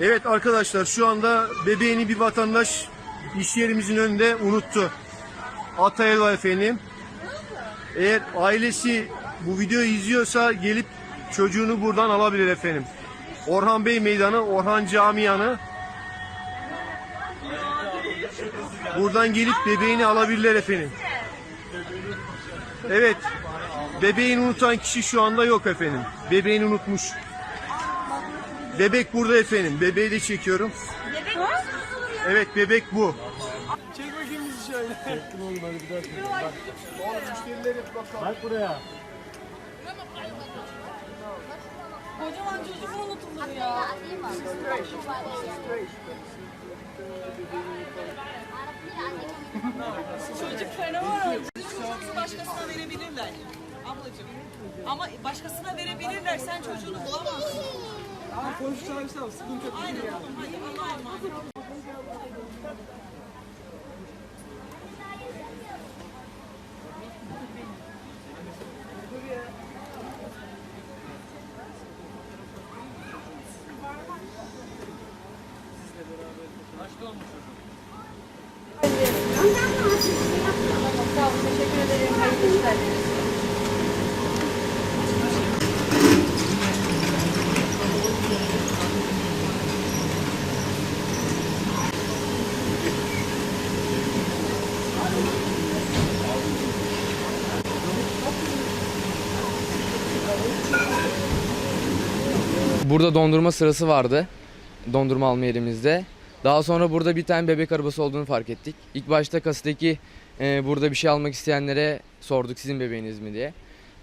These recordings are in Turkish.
Evet arkadaşlar şu anda bebeğini bir vatandaş iş yerimizin önünde unuttu. Atayelva efendim. Eğer ailesi bu videoyu izliyorsa gelip çocuğunu buradan alabilir efendim. Orhan Bey Meydanı, Orhan Camianı. Buradan gelip bebeğini alabilirler efendim. Evet. Bebeğini unutan kişi şu anda yok efendim. Bebeğini unutmuş. Bebek burada efendim. Bebeği de çekiyorum. Bebek nasıl ya? Evet bebek bu. Çek bakayım bizi şöyle. Çektim oğlum hadi bir dakika. Bak. Bak buraya. Kocaman çocuk mu unutulur ya? Çocuk fenomen oldu. Çocuğunu başkasına verebilirler. Ablacığım. Ama başkasına verebilirler. Sen çocuğunu bulamazsın. Ama komşu çağırırsam sıkıntı yok. Aynen oğlum hadi Allah'a emanet. Sağ olun, teşekkür ederim. Hayırlı işler. Burada dondurma sırası vardı. Dondurma alma yerimizde. Daha sonra burada bir tane bebek arabası olduğunu fark ettik. İlk başta kasadaki e, burada bir şey almak isteyenlere sorduk sizin bebeğiniz mi diye.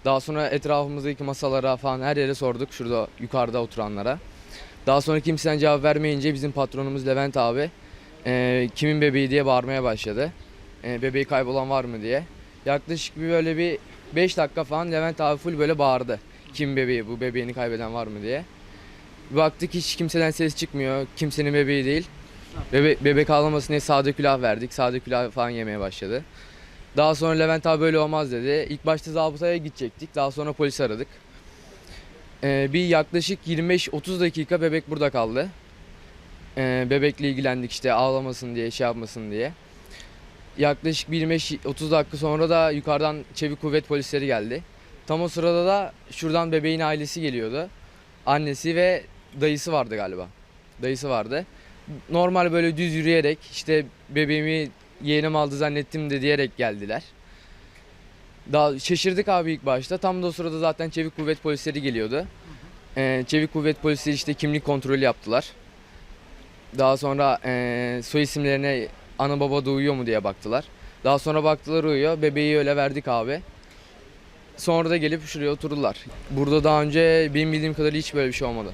Daha sonra etrafımızdaki masalara falan her yere sorduk şurada yukarıda oturanlara. Daha sonra kimsenin cevap vermeyince bizim patronumuz Levent abi e, kimin bebeği diye bağırmaya başladı. E, bebeği kaybolan var mı diye. Yaklaşık bir böyle bir 5 dakika falan Levent abi full böyle bağırdı. Kim bebeği bu bebeğini kaybeden var mı diye. Baktık hiç kimseden ses çıkmıyor. Kimsenin bebeği değil. Bebe bebek ağlamasın diye sade külah verdik. Sade külah falan yemeye başladı. Daha sonra Levent abi böyle olmaz dedi. İlk başta zabıtaya gidecektik. Daha sonra polis aradık. Ee, bir yaklaşık 25-30 dakika bebek burada kaldı. Ee, bebekle ilgilendik işte ağlamasın diye, şey yapmasın diye. Yaklaşık bir 25-30 dakika sonra da yukarıdan çevik kuvvet polisleri geldi. Tam o sırada da şuradan bebeğin ailesi geliyordu. Annesi ve dayısı vardı galiba. Dayısı vardı. Normal böyle düz yürüyerek işte bebeğimi yeğenim aldı zannettim de diyerek geldiler. Daha şaşırdık abi ilk başta. Tam da o sırada zaten çevik kuvvet polisleri geliyordu. Ee, çevik kuvvet polisleri işte kimlik kontrolü yaptılar. Daha sonra ee, soy isimlerine ana baba da uyuyor mu diye baktılar. Daha sonra baktılar uyuyor. Bebeği öyle verdik abi. Sonra da gelip şuraya oturdular. Burada daha önce benim bildiğim kadarıyla hiç böyle bir şey olmadı.